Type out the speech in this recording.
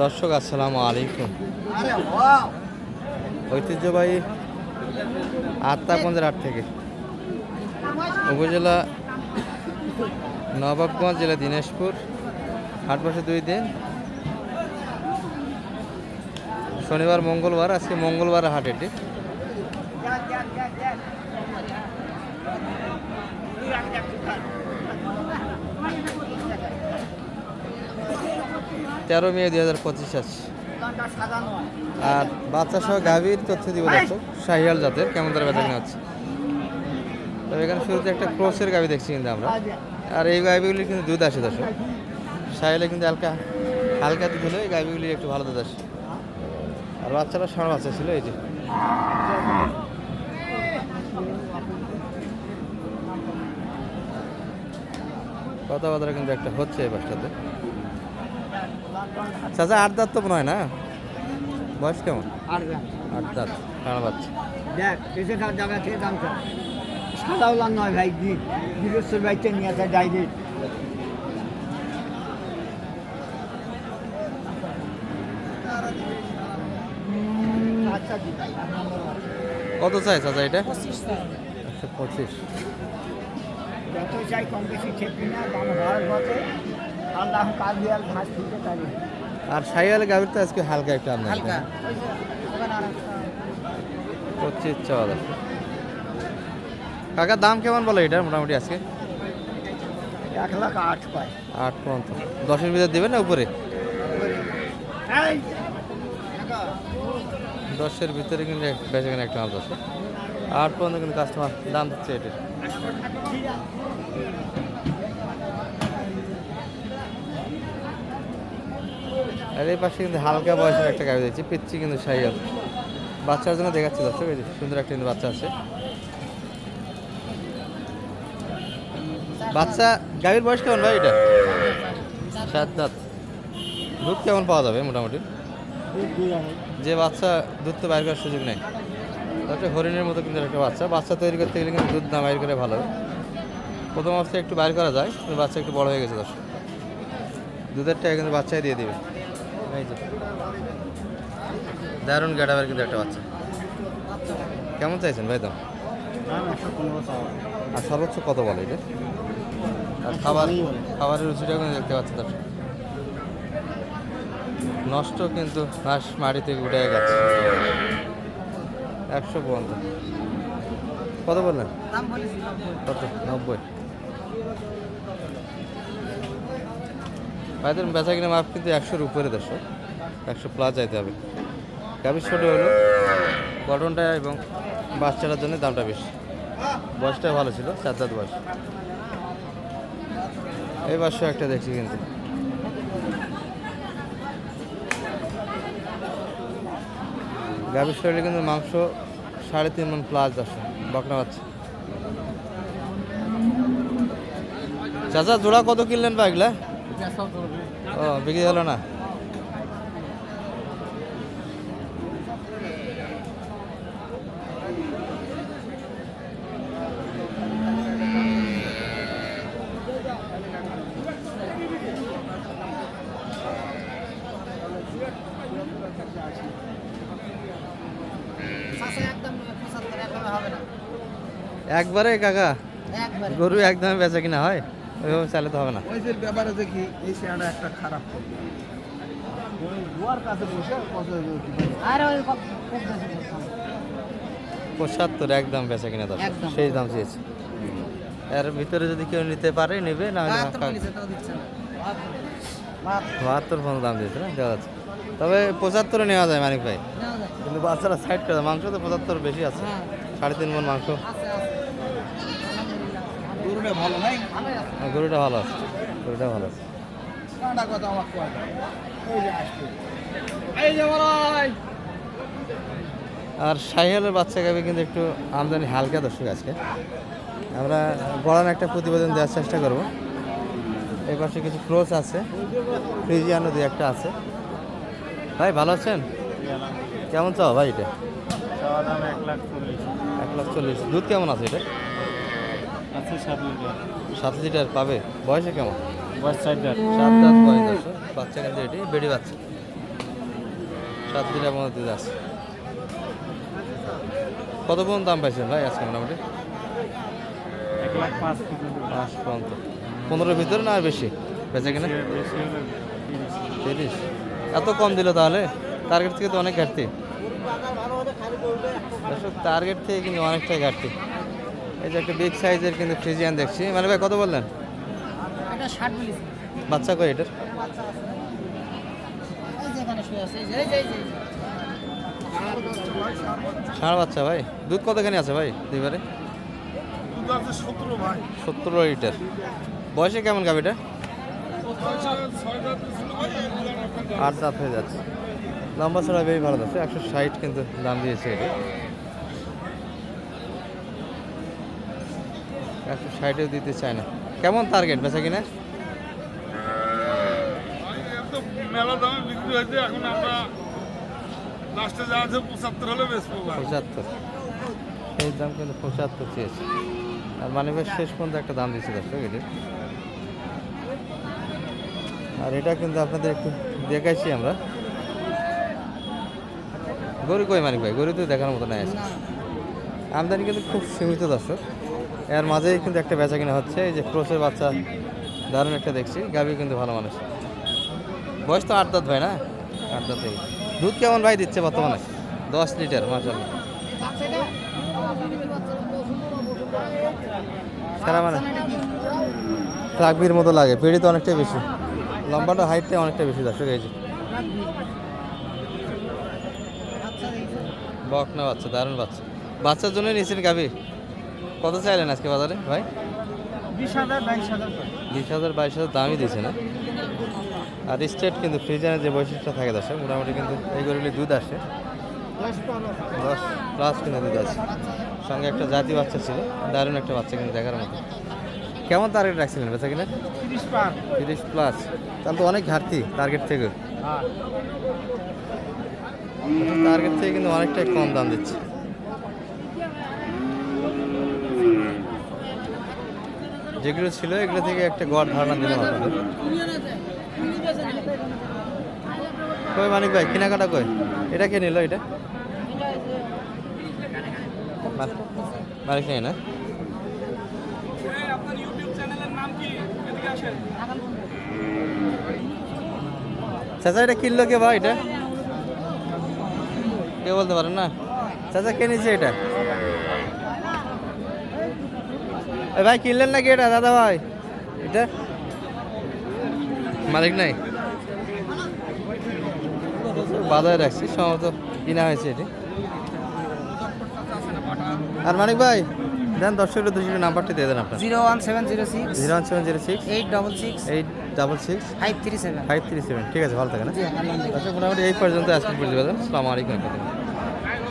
দর্শক আসসালামু আলাইকুম। ঐতিহ্যবাহী আত্মাগঞ্জের হাট থেকে উপজেলা নবাবগঞ্জ জেলা দিনাজপুর। হাট বসে দুই দিন। শনিবার মঙ্গলবার আজকে মঙ্গলবার হাট এটি। তেরো মে দুই হাজার পঁচিশ আছে আর বাচ্চা সহ গাভীর তথ্য দিব দর্শক শাহিয়াল জাতের কেমন তারা বেচা কিনা হচ্ছে? তবে এখানে শুরুতে একটা ক্রসের গাভী দেখছি কিন্তু আমরা। আর এই গাভীগুলি কিন্তু দুধ আসে দর্শক। শাহিয়ালে কিন্তু হালকা হালকা দুধ হলে এই গাভীগুলি একটু ভালো দুধ আসে। আর বাচ্চারা ষাঁড় বাচ্চা ছিল এই যে। কথাবার্তা কিন্তু একটা হচ্ছে এই বাসটাতে। চাচা আট দাঁত তো মনে হয় না? বয়স কেমন? আট দাঁত। ষাঁড় বাচ্চা। দেখ বেঁচে খাওয়ার জায়গা খেয়ে দাম চাও সাদাও লাল নয় ভাই বীরেশ্বর বাইকটা নিয়ে আসা ডাইরেক্ট আচ্ছা কত চাই চাচা এটা? একশো পঁচিশ। যত চাই কম বেশি ঠিক না দাম হওয়ার পথে আর সাইয়াল গাভীর তো আজকে হালকা একটা হালকা। পঁচিশ চাওয়া কাকা দাম কেমন বলো এটা মোটামুটি আজকে? এক লাখ আট পায়। আট পর্যন্ত। দশের ভিতরে দেবেন না উপরে? দশের ভিতরে কিন্তু এক- বেচে কিনা একটা মাল দশ। আট পর্যন্ত কিন্তু কাস্টমার দাম দিচ্ছে এটির আর এই পাশে কিন্তু হালকা বয়সের একটা গাড়ি দেখছি পিচ্ছি কিন্তু সাইয়াল বাচ্চার জন্য দেখাচ্ছি দর্শক, এই সুন্দর একটা কিন্তু বাচ্চা আছে। বাচ্চা গাভীর বয়স কেমন ভাই এটা? সাত দাঁত। দুধ কেমন পাওয়া যাবে মোটামুটি? যে বাচ্চা দুধ তো বাইর করার সুযোগ নেই। একটা হরিণের মতো কিন্তু একটা বাচ্চা। বাচ্চা তৈরি করতে গেলে কিন্তু দুধ না বাইর করে ভালো প্রথম অবস্থায় একটু বাইর করা যায়, কিন্তু বাচ্চা একটু বড় হয়ে গেছে দর্শক। দুধের টাকা কিন্তু বাচ্চাই দিয়ে দিবে। এই যে। দারুণ গ্যাডাবের কিন্তু একটা বাচ্চা। কেমন চাইছেন ভাই দাম আর সর্বোচ্চ কত বলে এটা? আর খাবার খাবারের রুচিটা কিন্তু দেখতে পাচ্ছি দর্শক নষ্ট কিন্তু ঘাস মাটি থেকে উঠে গেছে। একশো পর্যন্ত কত বললেন? কত? নব্বই। ভাইদের বেচা কিনা মাপ কিন্তু একশোর উপরে দর্শক। একশো প্লাস যাইতে হবে। গাভীর ছোট হলো। গঠনটা এবং বাচ্চাটার জন্য দামটা বেশি। বয়সটা ভালো ছিল, চার দাঁত বয়স। এই বাসও একটা দেখছি কিন্তু। গাভীর শরীরে কিন্তু মাংস সাড়ে তিন মন প্লাস দর্শক, বকনা বাচ্চা। চাচা, জোড়া কত কিনলেন বা এগুলা? ও বিক্রি হলো না? একদম একদম একবারে। কাকা গরু একদমই বেচা কিনা হয়? ওইভাবে চালে তো হবে না। ওই যে ব্যাপারে দেখি এই শেয়ারটা একটা খারাপ পঁচাত্তর একদম বেচা কিনা একদম। সেই দাম চেয়েছে। এর ভিতরে যদি কেউ নিতে পারে নেবে না হলে বাহাত্তর পর্যন্ত দাম দিয়েছে না? দেওয়া যাচ্ছে। তবে পঁচাত্তরে নেওয়া যায় মানিক ভাই। কিন্তু বাচ্চারা সাইড করে মাংস তো পঁচাত্তর বেশি আছে। সাড়ে তিন মন মাংস। গরুটা ভালো নাই? আর গরুটা ভালো আছে গরুটা ভালো আছে। কাঁটা কথা আমার কয় এই যে আসছে। এই যে বলাই। আর সাহিয়ালের বাচ্চা গাবি কিন্তু একটু আমদানি হালকা দর্শক আজকে। আমরা গড়ান একটা প্রতিবেদন দেওয়ার চেষ্টা করব। এই পাশে কিছু ক্রোচ আছে ফ্রিজিয়ানো দুই একটা আছে। ভাই ভালো আছেন? কেমন চাও ভাই এটা? চাওয়া দাম এক লাখ চল্লিশ। এক লাখ চল্লিশ। দুধ কেমন আছে এটা? আছে সাত লিটার। সাত লিটার পাবে? বয়সে কেমন? বয়স চার দাঁত। সাত দাঁত বয়স দর্শক। বাচ্চা কিন্তু এটি বেড়ি বাচ্চা। সাত দিনের মধ্যে দুধ আছে। কত পর্যন্ত দাম পাইছেন ভাই আজকে মোটামুটি? এক লাখ পাঁচ পাঁচ পর্যন্ত। পনেরোর ভিতরে না আর বেশি? বেচা কিনা? তিরিশ। এত কম দিল তাহলে? টার্গেট থেকে তো অনেক ঘাটতি। টার্গেট থেকে কিন্তু অনেকটাই ঘাটতি। এই যে একটা বিগ সাইজের কিন্তু ফ্রিজিয়ান দেখছি। মানে ভাই কত বললেন? এটা বাচ্চা কই এটার? এই যে এখানে শুয়ে আছে এই যে এই যে এই যে ষাঁড় বাচ্চা ভাই। দুধ কতখানি আছে ভাই দুইবারে সতেরো সত্তর লিটার। বয়সে কেমন গাবিটা আট দাঁত হয়ে যাচ্ছে। লম্বা ছড়া বেশ ভালো যাচ্ছে একশো ষাট কিন্তু দাম দিয়েছে এটা। একশো ষাটেও দিতে চায় না। কেমন টার্গেট বেচা কিনা? মেলা দামে বিক্রি হয়েছে এখন আমরা লাস্টে যা আছে পঁচাত্তর। হলে বেচবো পঁচাত্তর এই দাম কিন্তু পঁচাত্তর চেয়েছে। আর মানে শেষ পর্যন্ত একটা দাম দিচ্ছে দর্শক এটির আর এটা কিন্তু আপনাদের একটু দেখাইছি আমরা। গরু কই মানিক ভাই? গরু তো দেখার মতো নাই আছে। আমদানি কিন্তু খুব সীমিত দর্শক। এর মাঝেই কিন্তু একটা বেচা কিনা হচ্ছে, এই যে ক্রোসের বাচ্চা, দারুণ একটা দেখছি গাবি কিন্তু ভালো মানুষ। বয়স তো আট দাঁত ভাই না? আট দাঁত দুধ কেমন ভাই দিচ্ছে বর্তমানে? দশ লিটার মাসাল্লাহ সারা মানে রাগবির মতো লাগে, পেড়ি তো অনেকটাই বেশি। লম্বাটা হাইটটা অনেকটা বেশি, দর্শক, এই যে। বক না বাচ্চা, দারুণ বাচ্চা। বাচ্চার জন্য নিয়েছেন গাবি কত চাইলেন আজকে বাজারে ভাই? বিশ হাজার বাইশ হাজার বিশ হাজার বাইশ হাজার দামই দিয়েছে না? আর স্টেট কিন্তু ফ্রিজারের যে বৈশিষ্ট্য থাকে দর্শক মোটামুটি কিন্তু এই গরুগুলি দুধ আসে। দশ দশ প্লাস কিন্তু দুধ আছে। সঙ্গে একটা জাতি বাচ্চা ছিল দারুণ একটা বাচ্চা কিন্তু দেখার মতো। কেমন টার্গেট রাখছিলেন বেচা কিনা? তিরিশ প্লাস তাহলে তো অনেক ঘাটতি টার্গেট থেকে। হ্যাঁ। টার্গেট থেকে কিন্তু অনেকটাই কম দাম দিচ্ছে। যেগুলো ছিল, এগুলো থেকে একটা গড় ধারণা দিলাম আপনাদের কই মানিক ভাই, কেনাকাটা কই? এটা কে নিল এটা? মালিক নেই না? চাচা, এটা কিনলো কে ভাই এটা? কে বলতে পারেন না? চাচা, কে নিচ্ছে এটা? ভাই কিনলেন নাকি এটা দাদা ভাই? এটা? মালিক নাই? বাজারে রাখছি সম্ভবত কিনা হয়েছে এটি। আর মানিক ভাই দেন দর্শকের দুশো নাম্বারটি দিয়ে দেন আপনার। Zero one seven zero six zero one seven zero six eight double six eight double six five three seven. Five three seven. ঠিক আছে ভালো থাকেন হ্যাঁ? আচ্ছা মোটামুটি এই পর্যন্ত আজকে বুঝতে পারবেন সালামালাইকুম